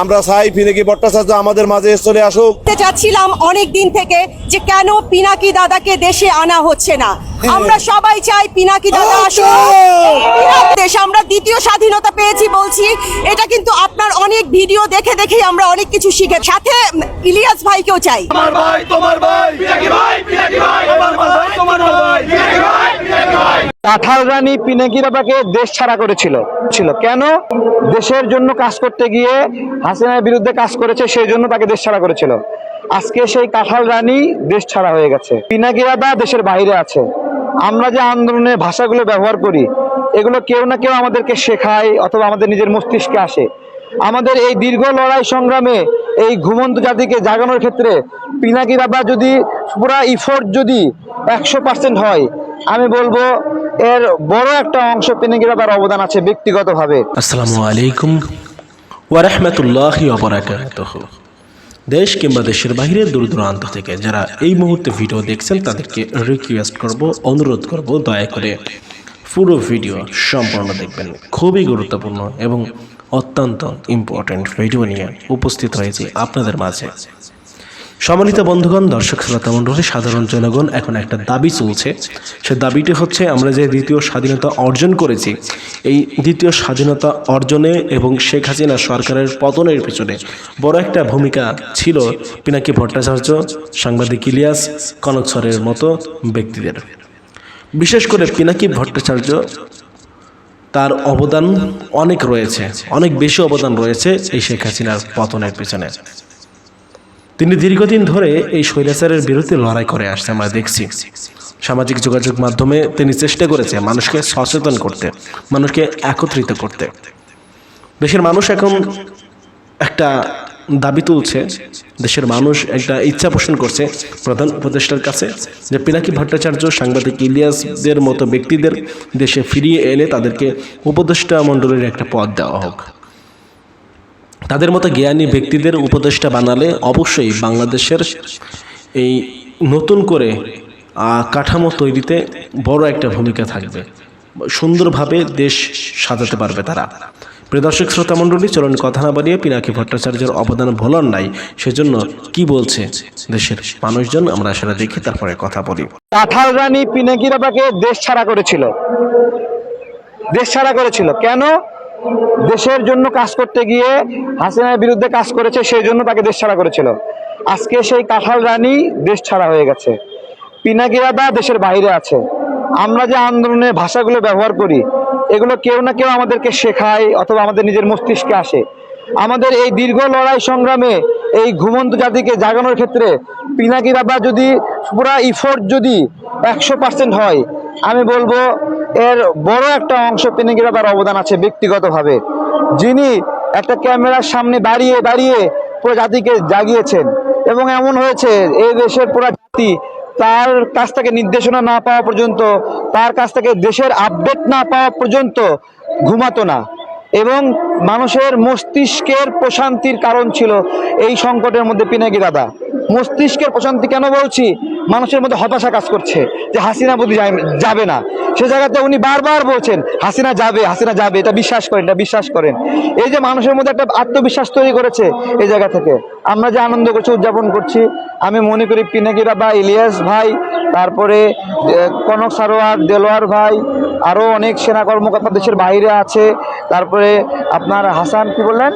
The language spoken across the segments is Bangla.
আমরা চাই ফিনেকি ভট্টাচার্য আমাদের মাঝে চলে আসুক। চাচ্ছিলাম অনেক দিন থেকে যে কেন পিনাকি দাদাকে দেশে আনা হচ্ছে না। আমরা সবাই চাই পিনাকি দাদা আসুন পিনাকি দেশ আমরা দ্বিতীয় স্বাধীনতা পেয়েছি বলছি। এটা কিন্তু আপনার অনেক ভিডিও দেখে দেখেই আমরা অনেক কিছু শিখে সাথে ইলিয়াস ভাইকেও চাই। আমার ভাই তোমার ভাই পিনাকি ভাই পিনাকি ভাই তোমার ভাই তোমার ভাই পিনাকি ভাই পিনাকি ভাই। কাঁঠাল রানী পিনাকি বাবাকে দেশ ছাড়া করেছিল। ছিল। কেন? দেশের জন্য কাজ করতে গিয়ে হাসিনার বিরুদ্ধে কাজ করেছে, সেই জন্য তাকে দেশ ছাড়া করেছিল। আজকে সেই কাঁঠাল রানী দেশ ছাড়া হয়ে গেছে। পিনাকি বাবা দেশের বাইরে আছে। আমরা যে আন্দোলনের ভাষাগুলো ব্যবহার করি, এগুলো কেউ না কেউ আমাদেরকে শেখায় অথবা আমাদের নিজের মস্তিষ্কে আসে। আমাদের এই দীর্ঘ লড়াই সংগ্রামে এই ঘুমন্ত জাতিকে জাগানোর ক্ষেত্রে পিনাকি বাবা যদি, পুরা ইফোর্ট যদি একশো পার্সেন্ট হয়, আমি বলব এর বড় একটা অংশ পিনাকি বাবার অবদান আছে ব্যক্তিগতভাবে। আসসালামু আলাইকুম ওয়ারহমতুল্লাহি দেশ কিংবা দেশের বাইরে দূর দূরান্ত থেকে যারা এই মুহূর্তে ভিডিও দেখছেন, তাদেরকে রিকোয়েস্ট করব, অনুরোধ করব, দয়া করে পুরো ভিডিও সম্পূর্ণ দেখবেন। খুবই গুরুত্বপূর্ণ এবং অত্যন্ত ইম্পর্ট্যান্ট ভিডিও নিয়ে উপস্থিত হয়েছে আপনাদের মাঝে। সম্মানিত বন্ধুগণ, দর্শক শ্রোতা মণ্ডলী, সাধারণ জনগণ, এখন একটা দাবি চলছে। সে দাবিটি হচ্ছে, আমরা যে দ্বিতীয় স্বাধীনতা অর্জন করেছি, এই দ্বিতীয় স্বাধীনতা অর্জনে এবং শেখ হাসিনা সরকারের পতনের পেছনে বড় একটা ভূমিকা ছিল পিনাকি ভট্টাচার্য, সাংবাদিক ইলিয়াস কনকসরের মতো ব্যক্তিদের। বিশেষ করে পিনাকি ভট্টাচার্য তার অবদান অনেক রয়েছে, অনেক বেশি অবদান রয়েছে এই শেখ হাসিনার পতনের পেছনে। তিনি দীর্ঘদিন ধরে এই শৈলাচারের বিরুদ্ধে লড়াই করে আসছে আমরা দেখছি। সামাজিক যোগাযোগ মাধ্যমে তিনি চেষ্টা করেছে মানুষকে সচেতন করতে, মানুষকে একত্রিত করতে। দেশের মানুষ এখন একটা দাবি তুলছে দেশের মানুষ একটা ইচ্ছা পোষণ করছে প্রধান উপদেষ্টার কাছে যে পিনাকি ভট্টাচার্য সাংবাদিক ইলিয়াসদের মতো ব্যক্তিদের দেশে ফিরিয়ে এনে তাদেরকে উপদেষ্টা মণ্ডলের একটা পদ দেওয়া হোক। তাদের মতো জ্ঞানী ব্যক্তিদের উপদেষ্টা বানালে অবশ্যই বাংলাদেশের এই নতুন করে কাঠামো তৈরিতে বড় একটা ভূমিকা থাকবে। সুন্দরভাবে দেশ সাজাতে পারবে তারা। প্রিয় দর্শক, শ্রোতা মণ্ডলী, চলুন কথা না বাড়িয়ে পিনাকি ভট্টাচার্যের অবদান ভোলার নাই, সেজন্য কি বলছে দেশের মানুষজন, আমরা সেটা দেখি তারপরে কথা বলি। কাঁঠাল রানী পিনাকি বাবাকে দেশ ছাড়া করেছিল। দেশ ছাড়া করেছিল। কেন? দেশের জন্য কাজ করতে গিয়ে হাসিনার বিরুদ্ধে কাজ করেছে, সেই জন্য তাকে দেশ ছাড়া করেছিল। আজকে সেই কাঁঠাল রানী দেশ ছাড়া হয়ে গেছে। পিনাকি বাবা দেশের বাইরে আছে। আমরা যে আন্দোলনের ভাষাগুলো ব্যবহার করি এগুলো কেউ না কেউ আমাদেরকে শেখায় অথবা আমাদের নিজের মস্তিষ্কে আসে। আমাদের এই দীর্ঘ লড়াই সংগ্রামে এই ঘুমন্ত জাতিকে জাগানোর ক্ষেত্রে পিনাকি বাবা যদি, পুরা ইফোর্ট যদি একশো পার্সেন্ট হয়, আমি বলব এর বড় একটা অংশ পিনাকি বাবার অবদান আছে ব্যক্তিগতভাবে। যিনি একটা ক্যামেরার সামনে দাঁড়িয়ে দাঁড়িয়ে পুরো জাতিকে জাগিয়েছেন। এবং এমন হয়েছে, এই দেশের পুরো জাতি তার কাছ থেকে নির্দেশনা না পাওয়া পর্যন্ত, তার কাছ থেকে দেশের আপডেট না পাওয়া পর্যন্ত ঘুমাতো না। এবং মানুষের মস্তিষ্কের প্রশান্তির কারণ ছিল এই সংকটের মধ্যে পিনাকি দাদা। মস্তিষ্কের প্রশান্তি কেন বলছি? মানুষের মধ্যে হতাশা কাজ করছে যে হাসিনা বুদ্ধি যাবে না। সে জায়গাতে উনি বারবার বলছেন হাসিনা যাবে হাসিনা যাবে এটা বিশ্বাস করেন এটা বিশ্বাস করেন। এই যে মানুষের মধ্যে একটা আত্মবিশ্বাস তৈরি করেছে এই জায়গা থেকে আমরা যে আনন্দ করছি উদযাপন করছি আমি মনে করি পিনাকিরা বা ইলিয়াস ভাই তারপরে কনক সারোয়ার দেলোয়ার ভাই আরও অনেক সেনা কর্মকর্তা দেশের বাইরে আছে। তারপরে আপনার হাসান কি বললেন?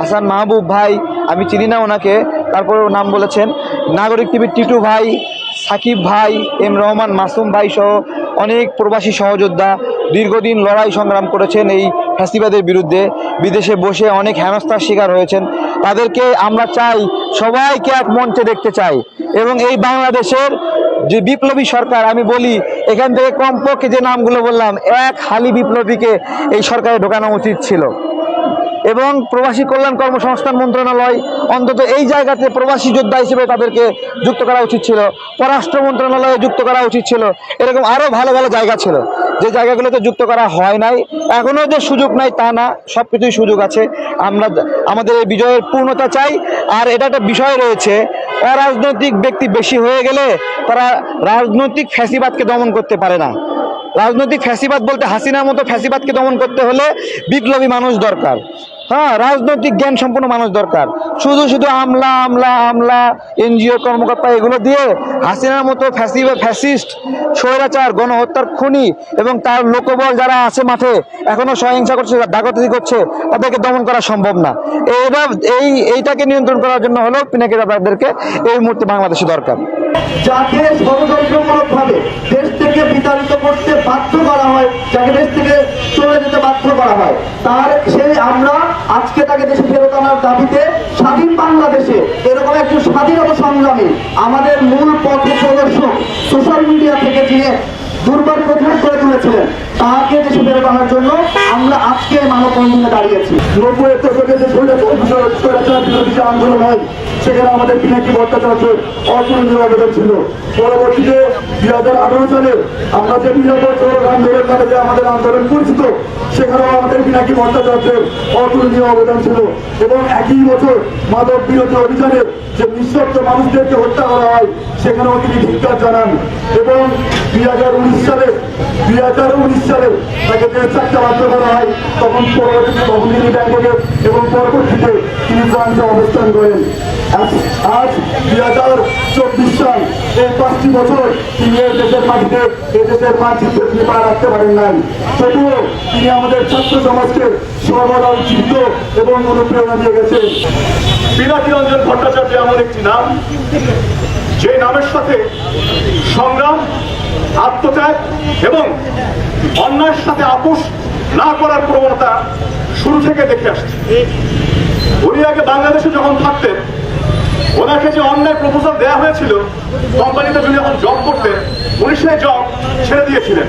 হাসান মাহবুব ভাই আমি চিনি না ওনাকে তারপরে ওর নাম বলেছেন। নাগরিক টিভির টিটু ভাই, সাকিব ভাই, এম রহমান, মাসুম ভাই সহ অনেক প্রবাসী সহযোদ্ধা দীর্ঘদিন লড়াই সংগ্রাম করেছেন এই ফ্যাসিবাদের বিরুদ্ধে। বিদেশে বসে অনেক হেনস্থার শিকার হয়েছেন। তাদেরকে আমরা চাই, সবাইকে এক মঞ্চে দেখতে চাই। এবং এই বাংলাদেশের যে বিপ্লবী সরকার, আমি বলি, এখান থেকে কমপক্ষে যে নামগুলো বললাম, এক হালি বিপ্লবীকে এই সরকারে ঢোকানো উচিত ছিল। এবং প্রবাসী কল্যাণ কর্মসংস্থান মন্ত্রণালয়, অন্তত এই জায়গাতে প্রবাসী যোদ্ধা হিসেবে তাদেরকে যুক্ত করা উচিত ছিল। পররাষ্ট্র মন্ত্রণালয়ে যুক্ত করা উচিত ছিল। এরকম আরও ভালো ভালো জায়গা ছিল। যে জায়গাগুলোতে যুক্ত করা হয় নাই, এখনও যে সুযোগ নাই তা না সব কিছুই সুযোগ আছে। আমরা আমাদের এই বিজয়ের পূর্ণতা চাই। আর এটা একটা বিষয় রয়েছে, অরাজনৈতিক ব্যক্তি বেশি হয়ে গেলে তারা রাজনৈতিক ফ্যাসিবাদকে দমন করতে পারে না। রাজনৈতিক ফ্যাসিবাদ বলতে হাসিনার মতো ফ্যাসিবাদকে দমন করতে হলে বিপ্লবী মানুষ দরকার। হ্যাঁ রাজনৈতিক জ্ঞান সম্পন্ন মানুষ দরকার। শুধু শুধু আমলা আমলা আমলা, এনজিও, কর্মকর্তা এগুলো দিয়ে হাসিনার মতো ফ্যাসিবা, ফ্যাসিস্ট, স্বৈরাচার, গণহত্যার খুনি এবং তার লোকবল যারা আছে মাঠে, এখনও সহিংসা করছে, ডাকাতি করছে, তাদেরকে দমন করা সম্ভব না। এইটা এই, এইটাকে নিয়ন্ত্রণ করার জন্য হলো পিনাকি দাদাদেরকে এই মুহূর্তে বাংলাদেশে দরকার। যাকে ষড়যন্ত্রমূলক ভাবে দেশ থেকে বিতাড়িত করতে বাধ্য করা হয়, যাকে দেশ থেকে চলে যেতে বাধ্য করা হয়, তার সেই আমরা আজকে তাকে দেশে ফেরত আনার দাবিতে স্বাধীন বাংলাদেশে এরকম একজন স্বাধীনতা সংগ্রামী আমাদের মূল পথ প্রদর্শক সোশ্যাল মিডিয়া থেকে যিনি দুর্বার প্রধান করে তুলেছিলেন, তাকে দেশে ফেরত আনার জন্য আমরা আজকে মানব বন্ধনে দাঁড়িয়েছি। নব্বই যে আন্দোলন হয়। সেখানে আমাদের পিনাকি ভট্টাচার্য অতুলনীয় অবদান ছিল। পরবর্তীতে দুই হাজার আঠারো সালে আমরা যে নিরাপদ আন্দোলন নামে যে আমাদের আন্দোলন পরিচিত সেখানেও আমাদের পিনাকি ভট্টাচার্যের অতুলনীয় অবদান ছিল এবং একই বছর মাদক বিরোধী অভিযানে যে নিঃশব্দ মানুষদেরকে হত্যা করা হয়, সেখানেও তিনি ধিক্কার জানান এবং দুই হাজার উনিশ সালে, দুই হাজার উনিশ সালে তাকে দেড় চারটা বাধ্য করা হয়, তখন পরবর্তীতে বহুদিনী ব্যাংকে এবং পরবর্তীতে তিনি ফ্রান্সে অবস্থান করেন। আজ- দুই হাজার চব্বিশ সাল, এই পাঁচটি বছর তিনি এই দেশের মাটিতে, এই দেশের মানচিত্রে তিনি পা রাখতে পারেন নাই। তবুও তিনি আমাদের ছাত্র সমাজকে সর্বদা উজ্জীবিত এবং অনুপ্রেরণা দিয়ে গেছেন। পিনাকি রঞ্জন ভট্টাচার্য এমন একটি নাম, যে নামের সাথে সংগ্রাম, আত্মত্যাগ এবং অন্যায়ের সাথে আপোষ না করার প্রবণতা শুরু থেকে দেখে আসছে। উনি আগে বাংলাদেশে যখন থাকতেন ওনাকে যে অন্যায় প্রপোজাল দেওয়া হয়েছিল কোম্পানিতে যদি যখন জব করতেন উনি সেই জব ছেড়ে দিয়েছিলেন।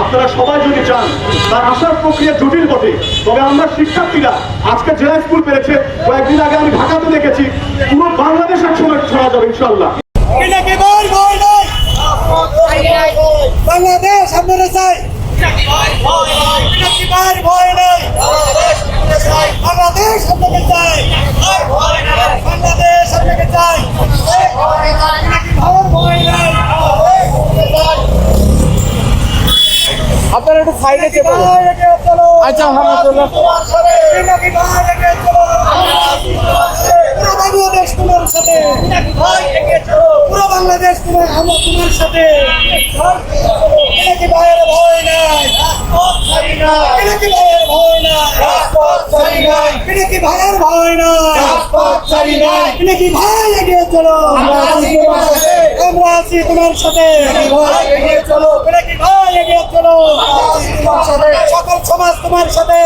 আপনারা সবাই যদি চান তার আসার প্রক্রিয়া জটিল বটে তবে আমরা শিক্ষার্থীরা আজকে জেলা স্কুল পেরেছে কয়েকদিন আগে আমি ঢাকাতে দেখেছি পুরো বাংলাদেশ একসময় ছড়া যাবে ইনশাল্লাহ বাংলাদেশ আপনারা চাই। একটু সাইডে আচ্ছা আলহামদুলিল্লাহ বাংলাদেশ তোমার সাথে পুরো বাংলাদেশ তোমার আমার তোমার সাথে। ভাইয়ের ভয় নাই নাকি ভাইয়ের ভয় নাই নাকি ভাইয়ের ভয় নাই নাকি ভাই এগিয়ে চলো আমরা আছি তোমার সাথে। আমরা আছি তোমার সাথে। ভাই এগিয়ে চলো। সকল সমাজ তোমার সাথে।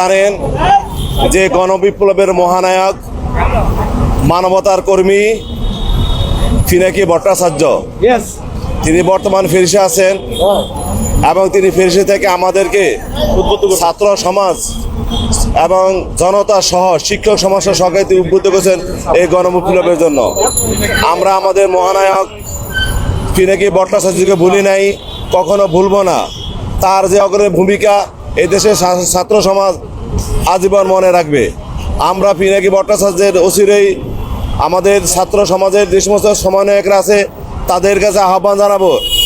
জানেন যে গণবিপ্লবের মহানায়ক মানবতার কর্মী ফিনাকি ভট্টাচার্য? তিনি বর্তমান ফেরিসে আছেন। এবং তিনি ফেরিসে থেকে আমাদেরকে ছাত্র সমাজ এবং জনতা সহ শিক্ষক সমাজের সঙ্গে তিনি উদ্বুদ্ধ করেছেন এই গণবিপ্লবের জন্য। আমরা আমাদের মহানায়ক পিনাকি ভট্টাচার্যকে ভুলি নাই কখনো ভুলবো না। তার যে অগ্রণী ভূমিকা এই দেশের ছা- ছাত্র সমাজ আজীবন মনে রাখবে। আমরা পিনাকি ভট্টাচার্যের অচিরেই আমাদের ছাত্র সমাজের যে সমস্ত সমন্বয়করা আছে তাদের কাছে আহ্বান জানাব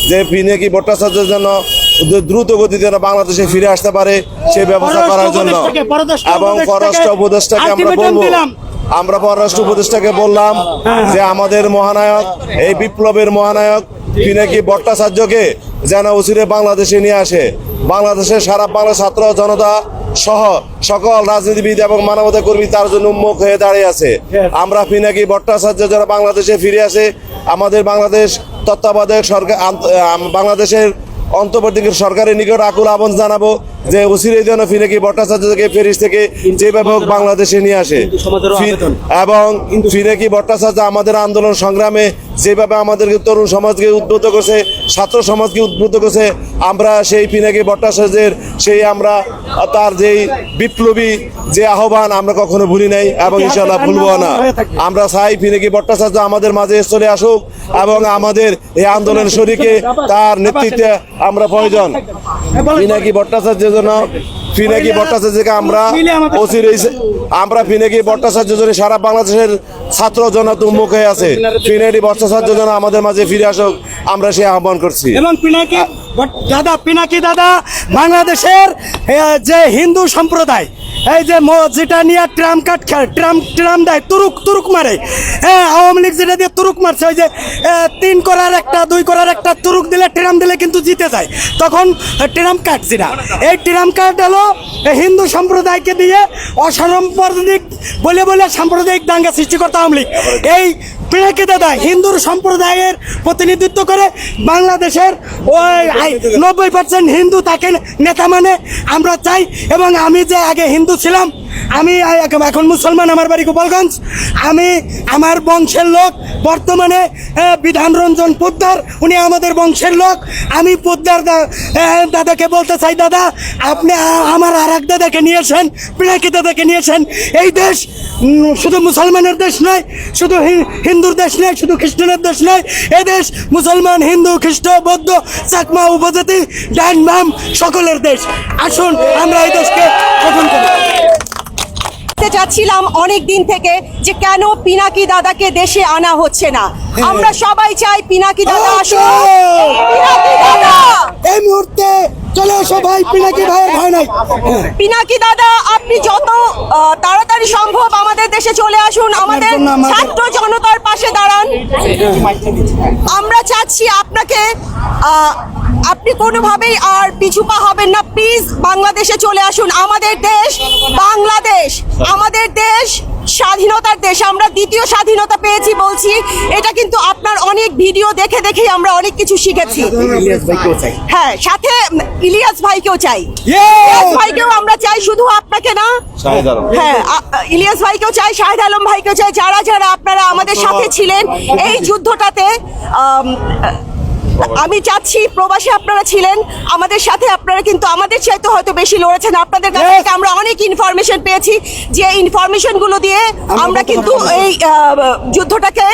যে পিনাকি ভট্টাচার্যের জন্য যে দ্রুত গতিতে যেন বাংলাদেশে ফিরে আসতে পারে সেই ব্যবস্থা করার জন্য। এবং পররাষ্ট্র উপদেষ্টাকে আমরা বলব আমরা পররাষ্ট্র উপদেষ্টাকে বললাম যে আমাদের মহানায়ক এই বিপ্লবের মহানায়ক পিনাকি ভট্টাচার্যকে যেন উচিরে বাংলাদেশে নিয়ে আসে? বাংলাদেশের সারা বাংলা ছাত্র জনতা সহ সকল রাজনীতিবিদ এবং মানবতা কর্মী তার জন্য উন্মুখ হয়ে দাঁড়িয়ে আছে। আমরা পিনাকি ভট্টাচার্য যারা বাংলাদেশে ফিরে আসে আমাদের বাংলাদেশ তত্ত্বাবধায়ক সরকার বাংলাদেশের অন্তর্বর্তী সরকারের নিকট আকুল আহ্বান জানাব। যে অচিরেই যেন ফিনাকি ভট্টাচার্যকে প্যারিস থেকে যেভাবে হোক বাংলাদেশে নিয়ে আসে। এবং ফিনাকি ভট্টাচার্য আমাদের আন্দোলন সংগ্রামে যেভাবে আমাদেরকে তরুণ সমাজকে উদ্বুদ্ধ করছে ছাত্র সমাজকে উদ্বুদ্ধ করছে আমরা সেই পিনাকি ভট্টাচার্যের সেই আমরা তার যেই বিপ্লবী যে আহ্বান আমরা কখনো ভুলি নাই এবং ইনশাল্লাহ ভুলবো না। আমরা চাই পিনাকি ভট্টাচার্য আমাদের মাঝে চলে আসুক এবং আমাদের এই আন্দোলন শরীকে তার নেতৃত্বে আমরা প্রয়োজন। পিনাকি ভট্টাচার্যের জন্য ফিনাকি ভট্টাচার্যকে আমরা অচির আমরা ফিনাকি ভট্টাচার্য জন্য সারা বাংলাদেশের ছাত্র জনতা হয়ে আছে। ফিনাকি ভট্টাচার্য যেন আমাদের মাঝে ফিরে আসুক আমরা সে আহ্বান করছি। এবং পিনাকি দাদা পিনাকি দাদা বাংলাদেশের যে হিন্দু সম্প্রদায় এই যে যেটা নিয়ে ট্রাম কাট খেলে ট্রাম ট্রাম দেয়, তুরুক তুরুক মারে। হ্যাঁ আওয়ামী লীগ যেটা দিয়ে তুরুক মারছে, ওই যে তিন করার একটা, দুই করার একটা তুরুক দিলে ট্রাম দিলে কিন্তু জিতে যায়। তখন ট্রাম কাট যেটা। এই ট্রাম কাট হলো হিন্দু সম্প্রদায়কে দিয়ে অসাম্প্রদায়িক, বলে বলে সাম্প্রদায়িক দাঙ্গা সৃষ্টি করতে আওয়ামী লীগ। এই পিনাকি দাদা হিন্দুর সম্প্রদায়ের প্রতিনিধিত্ব করে বাংলাদেশের ওই নব্বই পার্সেন্ট হিন্দু তাকে নেতা মানে। আমরা চাই এবং আমি যে আগে হিন্দু ছিলাম, আমি এখন- মুসলমান আমার বাড়ি গোপালগঞ্জ। আমি আমার বংশের লোক, বর্তমানে বিধান রঞ্জন পোদ্দার, উনি আমাদের বংশের লোক। আমি পোদ্দার দাদাকে বলতে চাই, দাদা, আপনি আমার আর এক দাদাকে নিয়েছেন পিনাকি দাদাকে নিয়েছেন। এই দেশ শুধু মুসলমানের দেশ নয়, শুধু হিন্দুর দেশ নয়, শুধু খ্রিস্টানের দেশ নয় এই দেশ মুসলমান, হিন্দু, খ্রিস্ট, বৌদ্ধ, চাকমা, উপজাতি ডাইন বাম সকলের দেশ। আসুন আমরা এই দেশকে গঠন করি। জানতে চাচ্ছিলাম অনেক দিন থেকে যে কেন পিনাকি দাদাকে দেশে আনা হচ্ছে না। আমরা সবাই চাই পিনাকি দাদা আসুন পিনাকি দাদা! এই মুহূর্তে চলে এসো ভাই পিনাকি ভাইয়ের ভয় নাই। পিনাকি দাদা আপনি যত তাড়াতাড়ি সম্ভব আমাদের দেশে চলে আসুন। আমাদের ছাত্র জনতার পাশে দাঁড়ান। আমরা চাচ্ছি আপনাকে আপনি কোনোভাবেই আর পিছুপা হবেন না। প্লিজ বাংলাদেশে চলে আসুন। আমাদের দেশ বাংলাদেশ। আমাদের দেশ স্বাধীনতার দেশ। আমরা দ্বিতীয় স্বাধীনতা পেয়েছি বলছি। এটা কিন্তু আপনার অনেক ভিডিও দেখে দেখেই আমরা অনেক কিছু শিখেছি। হ্যাঁ সাথে ইলিয়াস ভাইকেও চাই। ইলিয়াস ভাইকেও আমরা চাই শুধু আপনাকে না। হ্যাঁ ইলিয়াস ভাইকেও চাই শাহিদ আলম ভাইকেও চাই। যারা যারা আপনারা আমাদের সাথে ছিলেন এই যুদ্ধটাতে আম, চাচ্ছি প্রবাসী আপনারা ছিলেন আমাদের সাথে আপনারা কিন্তু আমাদের চাইতে হয়তো বেশি লড়েছেন। আপনাদের কাছ থেকে আমরা অনেক ইনফরমেশন পেয়েছি যে ইনফরমেশনগুলো দিয়ে আমরা কিন্তু এই যুদ্ধটাকে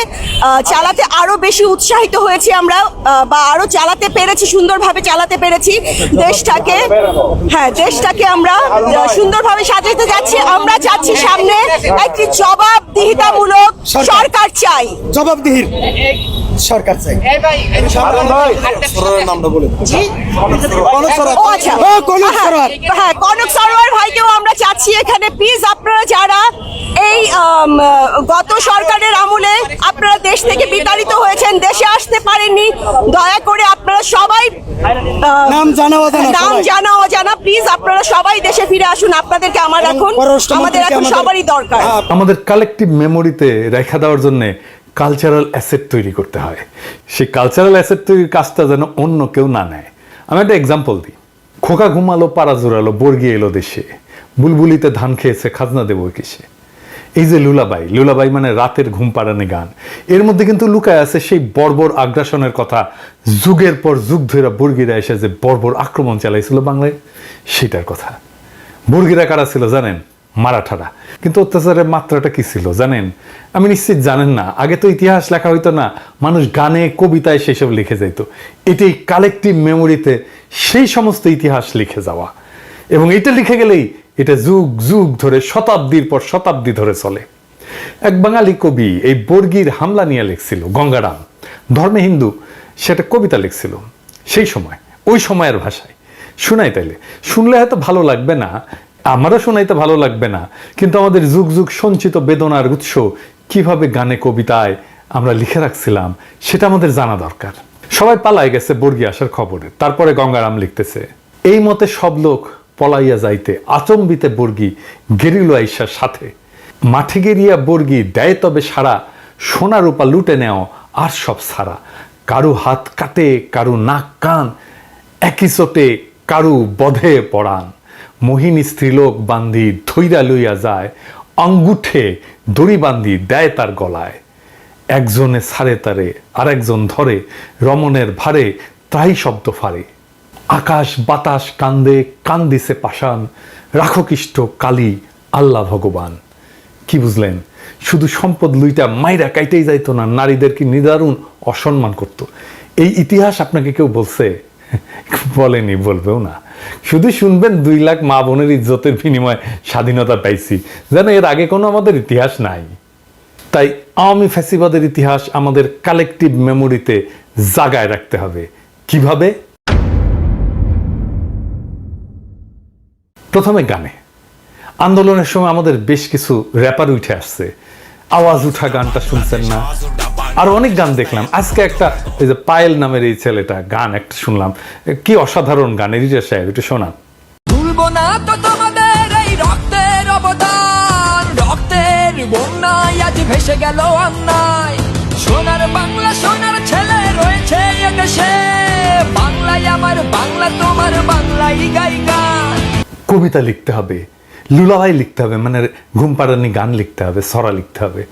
চালাতে আরও বেশি উৎসাহিত হয়েছি আমরা বা আরও চালাতে পেরেছি সুন্দরভাবে চালাতে পেরেছি। দেশটাকে হ্যাঁ দেশটাকে আমরা সুন্দরভাবে সাজাতে যাচ্ছি। আমরা চাচ্ছি সামনে একটি জবাবদিহিতামূলক সরকার চাই। জবাবদিহির। সরকার চাই। ও ও, কনক সরোয়ার। কনক সরোয়ার। ভাইকেও আমরা চাচ্ছি এখানে। প্লিজ আপনারা যারা এই গত সরকারের আমলে আপনারা দেশ থেকে বিতাড়িত হয়েছেন দেশে আসতে পারেননি দয়া করে আপনারা সবাই নাম জানা অজানা নাম জানা অজানা। প্লিজ আপনারা সবাই দেশে ফিরে আসুন আপনাদেরকে আমার এখন আমাদের এখন সবারই দরকার। আমাদের কালেকটিভ মেমোরিতে রেখা দেওয়ার জন্য কালচারাল অ্যাসেট তৈরি করতে হয়। সেই কালচারাল অ্যাসেট তৈরির কাজটা যেন অন্য কেউ না নেয়। আমি একটা এক্সাম্পল দিই। খোকা ঘুমালো, পাড়া জোরালো বর্গি এলো দেশে। বুলবুলিতে ধান খেয়েছে, খাজনা দেবো কিসে? এই যে লুলাবাই লুলাবাই মানে রাতের ঘুম পাড়ানি গান। এর মধ্যে কিন্তু লুকায় আছে সেই বর্বর আগ্রাসনের কথা। যুগের পর যুগ ধরে বর্গিরা এসে যে বর্বর আক্রমণ চালাইছিল বাংলায়, সেটার কথা। বর্গিরা কারা ছিল জানেন? মারাঠারা। কিন্তু অত্যাচারের মাত্রাটা কি ছিল জানেন? আমি নিশ্চিত জানেন না। আগে তো ইতিহাস লেখা হইতো না, মানুষ গানে, কবিতায় সেসব লিখে যাইতো। এটাই কালেকটিভ মেমোরিতে সেই সমস্ত ইতিহাস লিখে যাওয়া। এবং এটা লিখে গেলেই এটা যুগ যুগ ধরে, শতাব্দীর পর শতাব্দী ধরে চলে। এক বাঙালি কবি এই বর্গির হামলা নিয়ে লিখছিল, গঙ্গারাম। ধর্মে হিন্দু সেটা কবিতা লিখছিল, সেই সময়, ওই সময়ের ভাষায়। শোনাই তাইলে। শুনলে হয়তো ভালো লাগবে না আমারও শোনাইতে ভালো লাগবে না, কিন্তু আমাদের যুগ যুগ সঞ্চিত বেদনার উৎস কীভাবে গানে কবিতায় আমরা লিখে রাখছিলাম, সেটা আমাদের জানা দরকার। সবাই পালায় গেছে বর্গি আসার খবরে, তারপরে গঙ্গারাম লিখতেছে, এই মতে সব লোক পলাইয়া যাইতে আচম্বিতে বর্গি গেরিল আইসার সাথে। মাঠে গেরিয়া বর্গি দেয় তবে সারা সোনা রূপা লুটে নেও আর সব সারা কারু হাত কাটে, কারু নাক কান, একই চোটে কারু বধে পড়ান মোহিনী স্ত্রীলোক বান্ধি ধৈরা লইয়া যায় অঙ্গুঠে দড়ি বান্ধি দেয় তার গলায়। একজনে ছাড়ে তারে, আরেকজন ধরে, রমণের ভারে তাই শব্দ ফারে আকাশ বাতাস কান্দে, কান্দিছে পাষাণ রাখো কৃষ্ট কালী, আল্লাহ ভগবান। কি বুঝলেন, শুধু সম্পদ লুইটা মাইরা কাইতেই যাইতো না, নারীদেরকে নিদারুণ অসম্মান করত। এই ইতিহাস আপনাকে কেউ বলছে বলেনি, বলবেও না। শুধু শুনবেন, দুই লাখ মা বোনের ইজ্জতের বিনিময়ে স্বাধীনতা পাইছি। যেন এর আগে কোনো আমাদের ইতিহাস নাই। তাই আওয়ামী ফ্যাসিবাদের ইতিহাস আমাদের কালেকটিভ মেমোরিতে জাগায় রাখতে হবে। কীভাবে? প্রথমে গানে। আন্দোলনের সময় আমাদের বেশ কিছু র্যাপার উঠে আসছে। আওয়াজ উঠা গানটা শুনছেন না? আর অনেক গান দেখলাম। আজকে একটা ওই যে পায়েল নামের এই ছেলেটা গান একটা শুনলাম। কি অসাধারণ গান এরিজা সাহেব একটু শোনান। ভুলবো না তো তোমাদের এই রক্তের অবদান। রক্তের বন্যায় আজ ভেসে গেল অন্যায়। সোনার বাংলা সোনার ছেলে রয়েছে এদেশে। বাংলায় আমার বাংলা তোমার বাংলাই গাই গান কবিতা লিখতে হবে। লুলাবাই লিখতে হবে মানে ঘুম পাড়ানি গান লিখতে হবে সরা লিখতে হবে,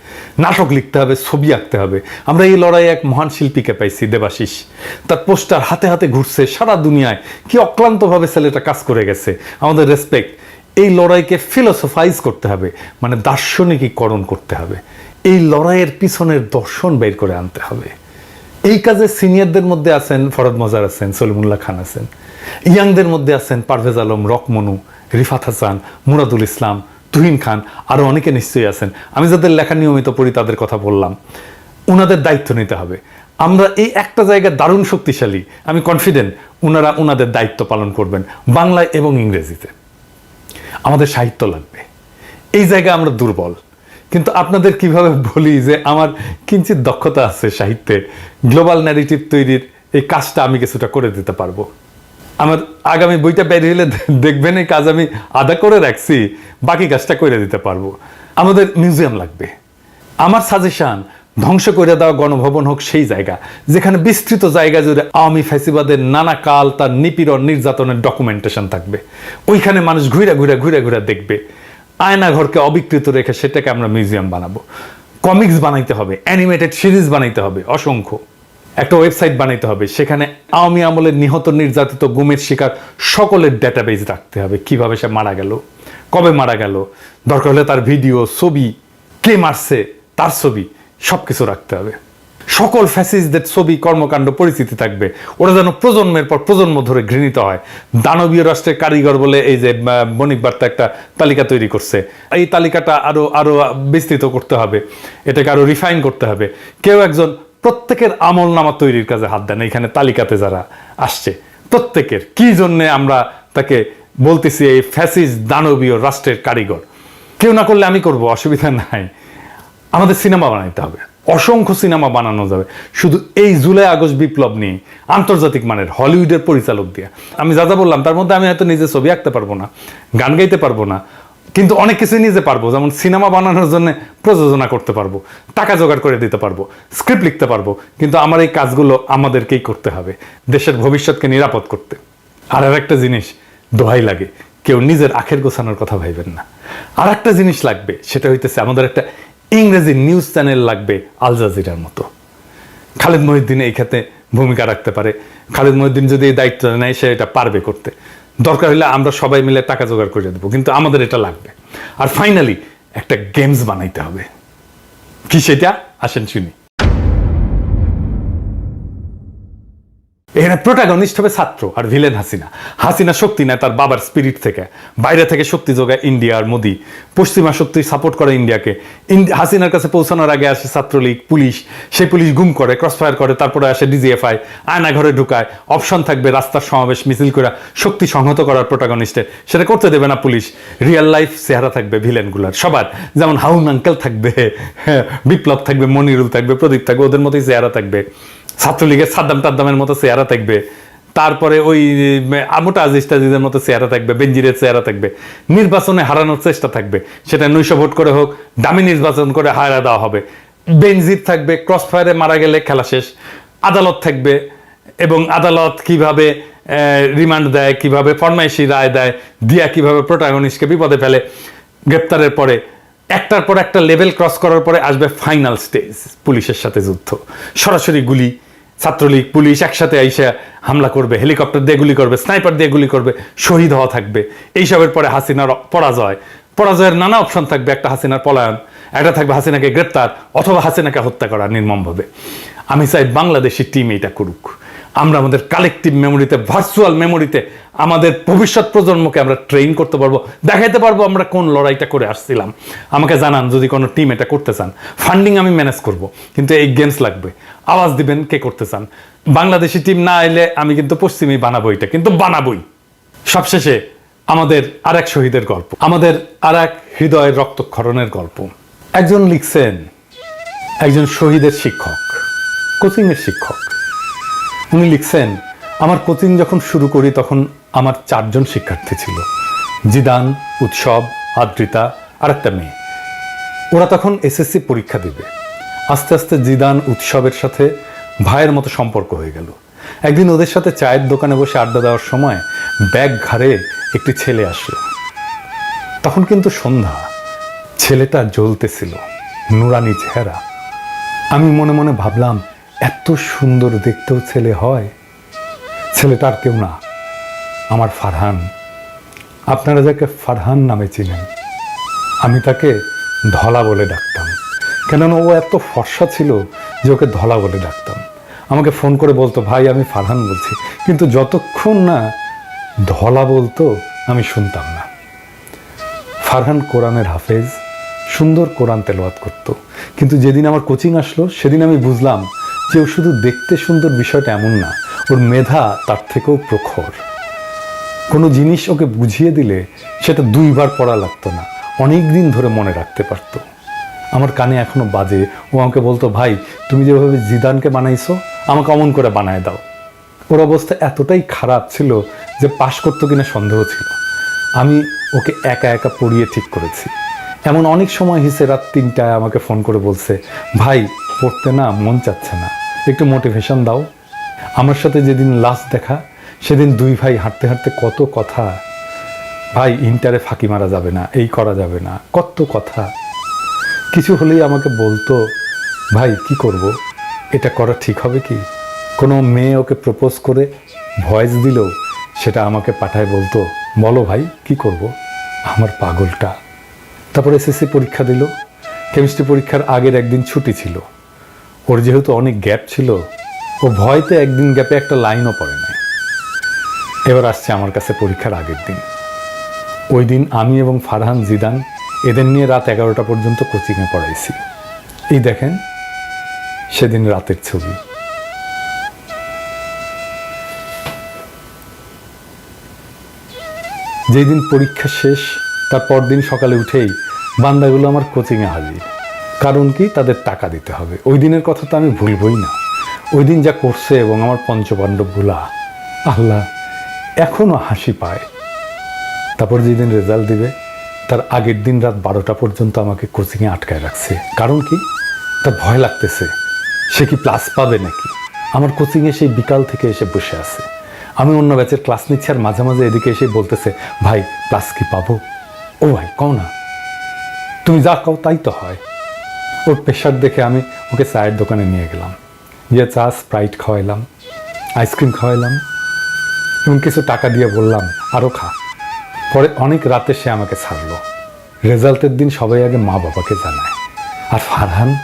নাটক লিখতে হবে, ছবি আঁকতে হবে। আমরা এই লড়াইয়ে এক মহান শিল্পীকে পাইছি, দেবাশিস। তার পোস্টার হাতে হাতে ঘুরছে সারা দুনিয়ায়। কি অক্লান্তভাবে ছেলেটা কাজ করে গেছে। আমাদের রেসপেক্ট এই লড়াইকে ফিলোসফাইজ করতে হবে মানে দার্শনিকীকরণ করতে হবে। এই লড়াইয়ের পিছনের দর্শন বের করে আনতে হবে। এই কাজে সিনিয়রদের মধ্যে আছেন ফরদ মজার আছেন, সলিমুল্লাহ খান আছেন। ইয়াংদের মধ্যে আছেন পারভেজ আলম, রকমনু। রিফাত হাসান, মুরাদুল ইসলাম, তুহিন খান আরও অনেকে নিশ্চয়ই আছেন। আমি যাদের লেখা নিয়মিত পড়ি, তাদের কথা বললাম। ওনাদের দায়িত্ব নিতে হবে। আমরা এই একটা জায়গায় দারুণ শক্তিশালী, আমি কনফিডেন্ট ওনারা ওনাদের দায়িত্ব পালন করবেন বাংলায় এবং ইংরেজিতে। আমাদের সাহিত্য লাগবে। এই জায়গায় আমরা দুর্বল। কিন্তু আপনাদের কীভাবে বলি যে আমার কিঞ্চিত দক্ষতা আছে সাহিত্যে গ্লোবাল ন্যারেটিভ তৈরির, এই কাজটা আমি কিছুটা করে দিতে পারব। আমার আগামী বইটা বেরিয়ে হলে দেখবেন, এই কাজ আমি আদা করে রাখছি, বাকি কাজটা করে দিতে পারব। আমাদের মিউজিয়াম লাগবে। আমার সাজেশন ধ্বংস করে দেওয়া গণভবন হোক সেই জায়গা, যেখানে বিস্তৃত জায়গা জুড়ে আওয়ামী ফ্যাসিবাদের নানা কাল তার নিপীড়ন নির্যাতনের ডকুমেন্টেশন থাকবে। ওইখানে মানুষ ঘুরে ঘুরে ঘুরে ঘুরে দেখবে। আয়নাঘরকে অবিকৃত রেখে সেটাকে আমরা মিউজিয়াম বানাবো। কমিক্স বানাইতে হবে অ্যানিমেটেড সিরিজ বানাইতে হবে, অসংখ্য। একটা ওয়েবসাইট বানাইতে হবে, সেখানে আওয়ামী আমলের নিহত নির্যাতিত গুমের শিকার সকলের ডেটাবেজ রাখতে হবে। কীভাবে সে মারা গেল? কবে মারা গেল? দরকার হলে তার ভিডিও ছবি, কে মারছে, তার ছবি সব কিছু রাখতে হবে। সকল ফ্যাসিস্টদের ছবি, কর্মকাণ্ড, পরিচিতি থাকবে। ওরা যেন প্রজন্মের পর প্রজন্ম ধরে ঘৃণিত হয়। দানবীয় রাষ্ট্রের কারিগর বলে এই যে বণিক বার্তা একটা তালিকা তৈরি করছে। এই তালিকাটা আরও আরও বিস্তৃত করতে হবে। এটাকে আরও রিফাইন করতে হবে। কেউ একজন প্রত্যেকের আমল নামা তৈরির কাজে হাত দেন এখানে তালিকাতে যারা আসছে। প্রত্যেকের, কি জন্যে আমরা তাকে বলতেছি এই ফ্যাসিস দানবীয় রাষ্ট্রের কারিগর? কেউ না করলে আমি করব, অসুবিধা নাই। আমাদের সিনেমা বানাইতে হবে, অসংখ্য সিনেমা বানানো যাবে। শুধু এই জুলাই, আগস্ট বিপ্লব নিয়ে, আন্তর্জাতিক মানের হলিউডের পরিচালক দিয়ে। আমি যা যা বললাম, তার মধ্যে আমি হয়তো নিজে ছবি আঁকতে পারব না, গান গাইতে পারব না কিন্তু অনেক কিছুই নিজে পারব। যেমন সিনেমা বানানোর জন্য প্রযোজনা করতে পারব, টাকা জোগাড় করে দিতে পারব স্ক্রিপ্ট লিখতে পারব, কিন্তু আমার এই কাজগুলো আমাদেরকেই করতে হবে, দেশের ভবিষ্যৎকে নিরাপদ করতে। আর আর একটা জিনিস, দোহাই লাগে, কেউ নিজের আখের গোছানোর কথা ভাইবেন না। আর একটা জিনিস লাগবে, সেটা হইতেছে আমাদের একটা ইংরেজি নিউজ চ্যানেল লাগবে, আল জাজিরার মতো। খালেদ মহিউদ্দিন এই ক্ষেত্রে ভূমিকা রাখতে পারে, খালেদ মহিউদ্দিন যদি এই দায়িত্ব নেয়, সে এটা পারবে করতে। দরকার হলে আমরা সবাই মিলে টাকা জোগাড় করে দেবো, কিন্তু আমাদের এটা লাগবে। আর ফাইনালি একটা গেমস বানাইতে হবে। কি সেটা? আসেন শুনি। এখানে প্রোটাগনিস্ট হবে ছাত্র আর ভিলেন হাসিনা। হাসিনা শক্তি নেয় তার বাবার স্পিরিট থেকে। বাইরে থেকে শক্তি যোগায় ইন্ডিয়া আর মোদি। পশ্চিমা শক্তি সাপোর্ট করে ইন্ডিয়াকে। হাসিনার কাছে পৌঁছানোর আগে আসে ছাত্রলীগ পুলিশ। সেই পুলিশ গুম করে ক্রসফায়ার করে তারপরে আসে ডিজিএফআই আয়না ঘরে ঢুকায়। অপশন থাকবে রাস্তার সমাবেশ মিছিল করে শক্তি সংহত করার প্রোটাগনিস্টের সেটা করতে দেবে না পুলিশ। রিয়েল লাইফ চেহারা থাকবে ভিলেনগুলার সবার। যেমন হাউন আঙ্কেল থাকবে হ্যাঁ, বিপ্লব থাকবে মনিরুল থাকবে প্রদীপ থাকবে ওদের মতোই চেহারা থাকবে। ছাত্রলীগের সাদ্দাম টাদ্দামের মতো চেহারা থাকবে। তারপরে ওই আমোটা আজিজ টাজিজের মতো চেহারা থাকবে বেঞ্জিরের চেহারা থাকবে। নির্বাচনে হারানোর চেষ্টা থাকবে। সেটা নৈশ ভোট করে হোক, দামি নির্বাচন করে হারা দেওয়া হবে। বেনজির থাকবে ক্রস ফায়ারে মারা গেলে খেলা শেষ। আদালত থাকবে এবং আদালত কীভাবে রিমান্ড দেয়, কীভাবে ফরমাইশি রায় দেয়, দিয়া কীভাবে প্রোটাগনিস্টকে বিপদে ফেলে, গ্রেপ্তারের পরে একটার পর একটা লেভেল ক্রস করার পরে আসবে ফাইনাল স্টেজ পুলিশের সাথে যুদ্ধ। সরাসরি গুলি ছাত্রলীগ, পুলিশ একসাথে আইসা হামলা করবে, হেলিকপ্টার দিয়ে গুলি করবে, স্নাইপার দিয়ে গুলি করবে, শহীদ হওয়া থাকবে। এইসবের পরে হাসিনার পরাজয়। পরাজয়ের নানা অপশন থাকবে, একটা হাসিনার পলায়ন, একটা থাকবে হাসিনাকে গ্রেপ্তার অথবা হাসিনাকে হত্যা করা নির্মমভাবে। আমি চাই বাংলাদেশের টিম এটা করুক। আমরা আমাদের কালেকটিভ মেমোরিতে ভার্চুয়াল মেমোরিতে আমাদের ভবিষ্যৎ প্রজন্মকে আমরা ট্রেন করতে পারব, দেখাইতে পারব আমরা কোন লড়াইটা করে আসছিলাম। আমাকে জানান যদি কোনো টিম এটা করতে চান। ফান্ডিং আমি ম্যানেজ করব, কিন্তু এই গেমস লাগবে। আওয়াজ দিবেন কে করতে চান। বাংলাদেশি টিম না এলে আমি কিন্তু পশ্চিমেই বানাবো এটা, কিন্তু বানাবই। সবশেষে আমাদের আর এক শহীদের গল্প, আমাদের আর এক হৃদয়ের রক্তক্ষরণের গল্প। একজন লিখছেন, একজন শহীদের শিক্ষক, কোচিংয়ের শিক্ষক। উনি লিখছেন, আমার কোচিং যখন শুরু করি তখন আমার চারজন শিক্ষার্থী ছিল। জিদান, উৎসব, আদ্রিতা আর একটা মেয়ে। ওরা তখন এসএসসি পরীক্ষা দিবে। আস্তে আস্তে জিদান, উৎসবের সাথে ভাইয়ের মতো সম্পর্ক হয়ে গেল। একদিন ওদের সাথে চায়ের দোকানে বসে আড্ডা দেওয়ার সময় ব্যাগ ঘাড়ে একটি ছেলে আসলো। তখন কিন্তু সন্ধ্যা। ছেলেটা জ্বলতেছিল, নুরানি চেহারা। আমি মনে মনে ভাবলাম এত সুন্দর দেখতেও ছেলে হয়। ছেলেটা আর কেউ না, আমার ফারহান। আপনারা যাকে ফারহান নামে চিনেন, আমি তাকে ধলা বলে ডাকতাম। কেননা ও এত ফর্সা ছিল যে ওকে ধলা বলে ডাকতাম। আমাকে ফোন করে বলতো, ভাই, আমি ফারহান বলছি। কিন্তু যতক্ষণ না ধলা বলতো, আমি শুনতাম না। ফারহান কোরআনের হাফেজ, সুন্দর কোরআন তেলাওয়াত করত। কিন্তু যেদিন আমার কোচিং আসলো, সেদিন আমি বুঝলাম যে ও শুধু দেখতে সুন্দর বিষয়টা এমন না, ওর মেধা তার থেকেও প্রখর। কোনো জিনিস ওকে বুঝিয়ে দিলে সেটা দুইবার পড়া লাগতো না, অনেক দিন ধরে মনে রাখতে পারতো। আমার কানে এখনও বাজে, ও আমাকে বলতো, ভাই, তুমি যেভাবে জিদানকে বানাইছো, আমাকে অমন করে বানায় দাও। ওর অবস্থা এতটাই খারাপ ছিল যে পাশ করতো কিনা সন্দেহ ছিল। আমি ওকে একা একা পড়িয়ে ঠিক করেছি। এমন অনেক সময় হিসে রাত তিনটায় আমাকে ফোন করে বলছে, ভাই পড়তে না মন চাচ্ছে না। একটু মোটিভেশন দাও। আমার সাথে যেদিন লাস্ট দেখা, সেদিন দুই ভাই হাঁটতে হাঁটতে কত কথা। ভাই, ইন্টারে ফাঁকি মারা যাবে না, এই করা যাবে না, কত কথা। কিছু হলেই আমাকে বলতো, ভাই, কি করব? এটা করা ঠিক হবে কি? কোনো মেয়ে ওকে প্রপোজ করে ভয়েস দিলেও সেটা আমাকে পাঠায় বলতো, বলো ভাই, কি করব? আমার পাগলটা। তারপর এসএসসি পরীক্ষা দিল। কেমিস্ট্রি পরীক্ষার আগের একদিন ছুটি ছিল। ওর যেহেতু অনেক গ্যাপ ছিল, ও ভয়তে একদিন গ্যাপে একটা লাইনও পড়ে নাই। এবার আসছে আমার কাছে পরীক্ষার আগের দিন। ওই দিন আমি এবং ফারহান জিদান এদের নিয়ে রাত এগারোটা পর্যন্ত কোচিংয়ে পড়াইছি। এই দেখেন, সেদিন রাতের ছবি। যেই দিন পরীক্ষা শেষ তার পরদিন সকালে উঠেই বান্দাগুলো আমার কোচিংয়ে হাজির। কারণ কি? তাদের টাকা দিতে হবে। ওই দিনের কথা তো আমি ভুলবই না। ওই দিন যা করছে এবং আমার পঞ্চপাণ্ডবগুলা, আল্লাহ এখনও হাসি পায়। তারপর যেদিন রেজাল্ট দিবে, তার আগের দিন রাত বারোটা পর্যন্ত আমাকে কোচিংয়ে আটকায় রাখছে। কারণ কি? তার ভয় লাগতেছে। সে কি প্লাস পাবে নাকি? আমার কোচিংয়ে সেই বিকাল থেকে এসে বসে আছে। আমি অন্য ব্যাচের ক্লাস নিচ্ছি আর মাঝে মাঝে এদিকে এসে বলতেছে, ভাই প্লাস কি পাবো? ও ভাই, কও না। তুমি যা কও তাই তো হয়। ওর প্রেশার দেখে আমি ওকে চায়ের দোকানে নিয়ে গেলাম। গিয়ে চা, স্প্রাইট খাওয়াইলাম, আইসক্রিম খাওয়াইলাম এবং কিছু টাকা দিয়ে বললাম আরও খা। পরে অনেক রাতে সে আমাকে ছাড়লো। রেজাল্টের দিন সবাই আগে মা বাবাকে জানায়। আর ফারহান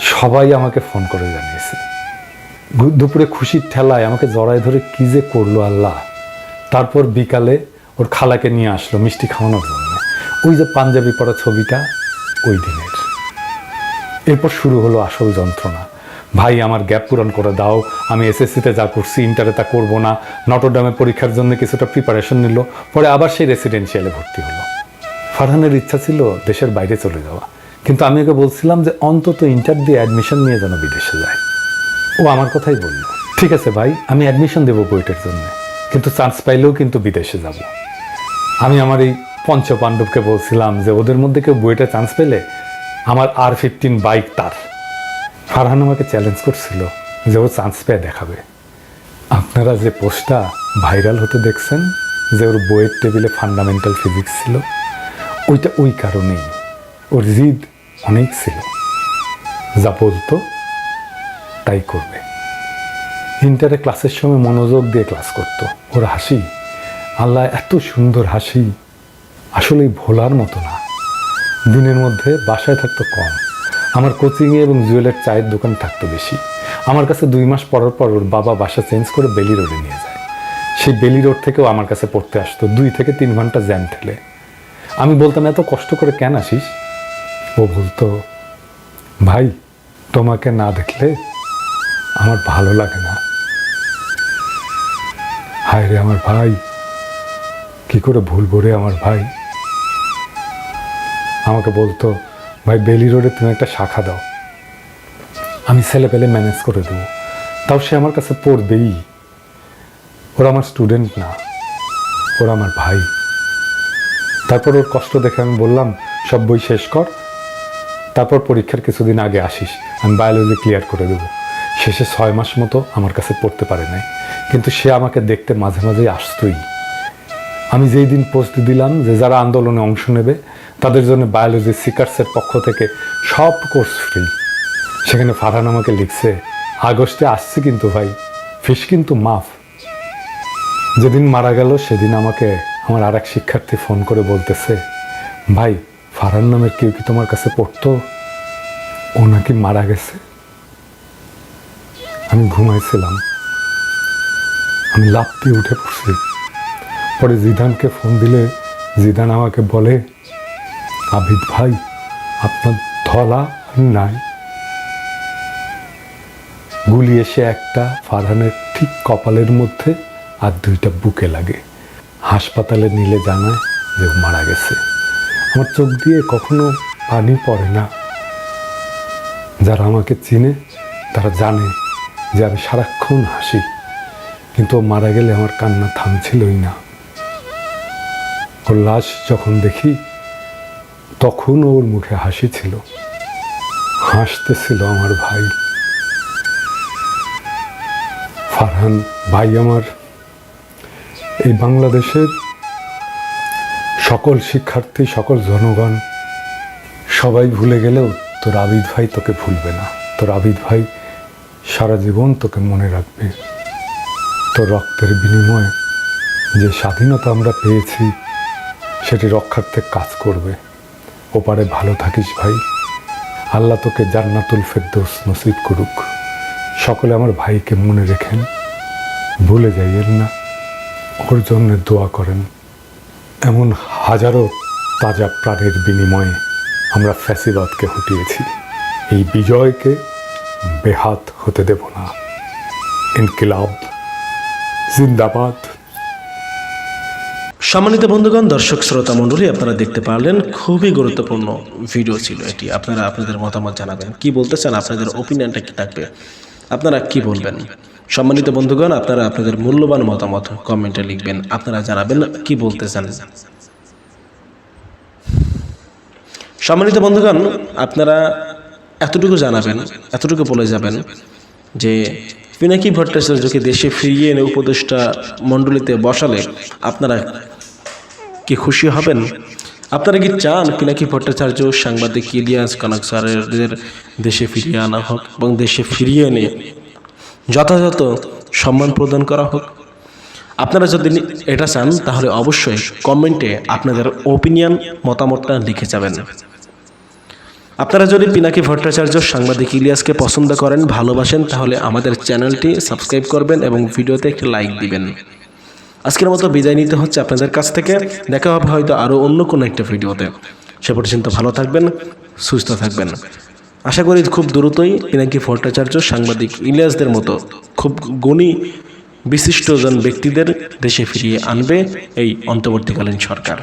সবাই আমাকে ফোন করে জানিয়েছে। দুপুরে খুশির ঠেলায় আমাকে জড়ায় ধরে কি যে করল আল্লাহ। তারপর বিকালে ওর খালাকে নিয়ে আসলো মিষ্টি খাওয়ানোর জন্য। ওই যে পাঞ্জাবি পরা ছবিটা, ওই দিনের। এরপর শুরু হলো আসল যন্ত্রণা। ভাই, আমার গ্যাপ পূরণ করে দাও। আমি এসএসসিতে যা করছি, ইন্টারে তা করব না। নটরডামে পরীক্ষার জন্য কিছুটা প্রিপারেশন নিল, পরে আবার সেই রেসিডেন্সিয়ালে ভর্তি হলো। ফারহানের ইচ্ছা ছিল দেশের বাইরে চলে যাওয়া। কিন্তু আমি ওকে বলছিলাম যে অন্তত ইন্টার দিয়ে অ্যাডমিশন নিয়ে যেন বিদেশে যায়। ও আমার কথাই বলল, ঠিক আছে ভাই, আমি অ্যাডমিশন দেবো বুয়েটের জন্য। কিন্তু চান্স পাইলেও কিন্তু বিদেশে যাব। আমি আমার এই পঞ্চ পাণ্ডবকে বলছিলাম যে, ওদের মধ্যে কেউ বুয়েটে চান্স পেলে আমার আর ফিফটিন বাইক তার। ফারহান আমাকে চ্যালেঞ্জ করছিল যে ও চান্স পেয়ে দেখাবে। আপনারা যে পোস্টটা ভাইরাল হতে দেখছেন, যে ওর বইয়ের টেবিলে ফান্ডামেন্টাল ফিজিক্স ছিল, ওইটা ওই কারণেই। ওর জিদ অনেক ছিল। যা বলতো, তাই করবে। ইন্টারে ক্লাসের সময় মনোযোগ দিয়ে ক্লাস করতো। ওর হাসি, আল্লাহ এত সুন্দর হাসি, আসলেই ভোলার মতো না। দিনের মধ্যে বাসায় থাকতো কম। আমার কোচিংয়ে এবং জুয়েলের চায়ের দোকান থাকতো বেশি। আমার কাছে দুই মাস পর পর ওর বাবা বাসা চেঞ্জ করে বেলি রোডে নিয়ে যায়। সেই বেলি রোড থেকেও আমার কাছে পড়তে আসতো, দুই থেকে তিন ঘণ্টা জ্যাম ঠেলে। আমি বলতাম, এত কষ্ট করে কেন আসিস? ও বলতো, ভাই, তোমাকে না দেখলে আমার ভালো লাগে না। হায় রে আমার ভাই, কি করে ভুলবো রে আমার ভাই? আমাকে বলতো, ভাই, বেলি রোডে তুমি একটা শাখা দাও। আমি ছেলে পেলে ম্যানেজ করে দেবো। তাও সে আমার কাছে পড়বেই। ওরা আমার স্টুডেন্ট না। ওরা আমার ভাই। তারপর ওর কষ্ট দেখে আমি বললাম, সব বই শেষ কর। তারপর পরীক্ষার কিছুদিন আগে আসিস। আমি বায়োলজি ক্লিয়ার করে দেবো। শেষে ছয় মাস মতো আমার কাছে পড়তে পারে নাই। কিন্তু সে আমাকে দেখতে মাঝে মাঝেই আসতোই। আমি যেই দিন পোস্ট দিলাম যে যারা আন্দোলনে অংশ নেবে, তাদের জন্য বায়োলজি সিকার্সের পক্ষ থেকে সব কোর্স ফ্রি। সেখানে ফারহান আমাকে লিখছে, আগস্টে আসছে কিন্তু ভাই, ফিস কিন্তু মাফ। যেদিন মারা গেল, সেদিন আমাকে আমার আর এক শিক্ষার্থী ফোন করে বলতেছে, ভাই, ফারহান নামের কেউ কি তোমার কাছে পড়তো? ও নাকি মারা গেছে? আমি ঘুমাইছিলাম। আমি লাভ দিয়ে উঠে পড়ছি। পরে জিদানকে ফোন দিলে জিদান আমাকে বলে, আবিদ ভাই, আপনার ধলা নাই। গুলি এসে একটা ফারহানের ঠিক কপালের মধ্যে আর দুইটা বুকে লাগে। হাসপাতালে নিলে জানায় যে মারা গেছে। আমার চোখ দিয়ে কখনো পানি পড়ে না। যারা আমাকে চিনে, তারা জানে যে আমি সারাক্ষণ হাসি, কিন্তু মারা গেলে আমার কান্না থামছিলই না। ওর লাশ যখন দেখি, তখন ওর মুখে হাসি ছিল। হাসতেছিল আমার ভাই। ফারহান ভাই আমার, এই বাংলাদেশের সকল শিক্ষার্থী, সকল জনগণ, সবাই ভুলে গেলেও তোর আবিদ ভাই তোকে ভুলবে না। তোর আবিদ ভাই সারা জীবন তোকে মনে রাখবে। তোর রক্তের বিনিময়ে যে স্বাধীনতা আমরা পেয়েছি সেটি রক্ষার্থে কাজ করবে। ওপারে ভালো থাকিস ভাই। আল্লাহ তোকে জান্নাতুল ফেরদৌস নসিব করুক। সকলে আমার ভাইকে মনে রেখেন। ভুলে যাইয়েন না। ওর জন্য দোয়া করেন। এমন হাজারো তাজা প্রাণের বিনিময়ে আমরা ফ্যাসিবাদকে হটিয়েছি। এই বিজয়কে বেহাত হতে দেব না। ইনকিলাব, জিন্দাবাদ। সম্মানিত বন্ধুগণ, দর্শক শ্রোতা মণ্ডলী, আপনারা দেখতে পারলেন খুবই গুরুত্বপূর্ণ ভিডিও ছিল এটি। আপনারা আপনাদের মতামত জানাবেন, কি বলতে চান, আপনাদের ওপিনিয়নটা কি থাকবে, আপনারা কি বলবেন? সম্মানিত বন্ধুগণ, আপনারা আপনাদের মূল্যবান মতামত কমেন্টে লিখবেন, আপনারা জানাবেন কি বলতে চান। সম্মানিত বন্ধুগণ, আপনারা এতটুকু জানাবেন, এতটুকু বলে যাবেন যে পিনাকি ভট্টাচার্যকে দেশে ফিরিয়ে এনে উপদেষ্টা মণ্ডলীতে বসালে আপনারা কি খুশি হবেন? আপনারা কি চান পিনাকি ভট্টাচার্য সাংবাদিক ইলিয়াস কনক স্যারের দেশে ফিরিয়ে আনা হোক এবং দেশে ফিরিয়ে এনে যথাযথ সম্মান প্রদান করা হোক? আপনারা যদি এটা চান, তাহলে অবশ্যই কমেন্টে আপনাদের ওপিনিয়ন মতামতটা লিখে যাবেন। আপনারা যদি পিনাকি ভট্টাচার্য সাংবাদিক ইলিয়াসকে পছন্দ করেন, ভালোবাসেন, তাহলে আমাদের চ্যানেলটি সাবস্ক্রাইব করবেন এবং ভিডিওতে একটি লাইক দিবেন। আজকের মতো বিদায় নিতে হচ্ছে আপনাদের কাছ থেকে। দেখা হবে হয়তো আরও অন্য কোনো একটা ভিডিওতে। সে পর্যন্ত ভালো থাকবেন, সুস্থ থাকবেন। আশা করি খুব দ্রুতই পিনাকি ভট্টাচার্য সাংবাদিক ইলিয়াসদের মতো খুব গুণী বিশিষ্টজন ব্যক্তিদের দেশে ফিরিয়ে আনবে এই অন্তর্বর্তীকালীন সরকার।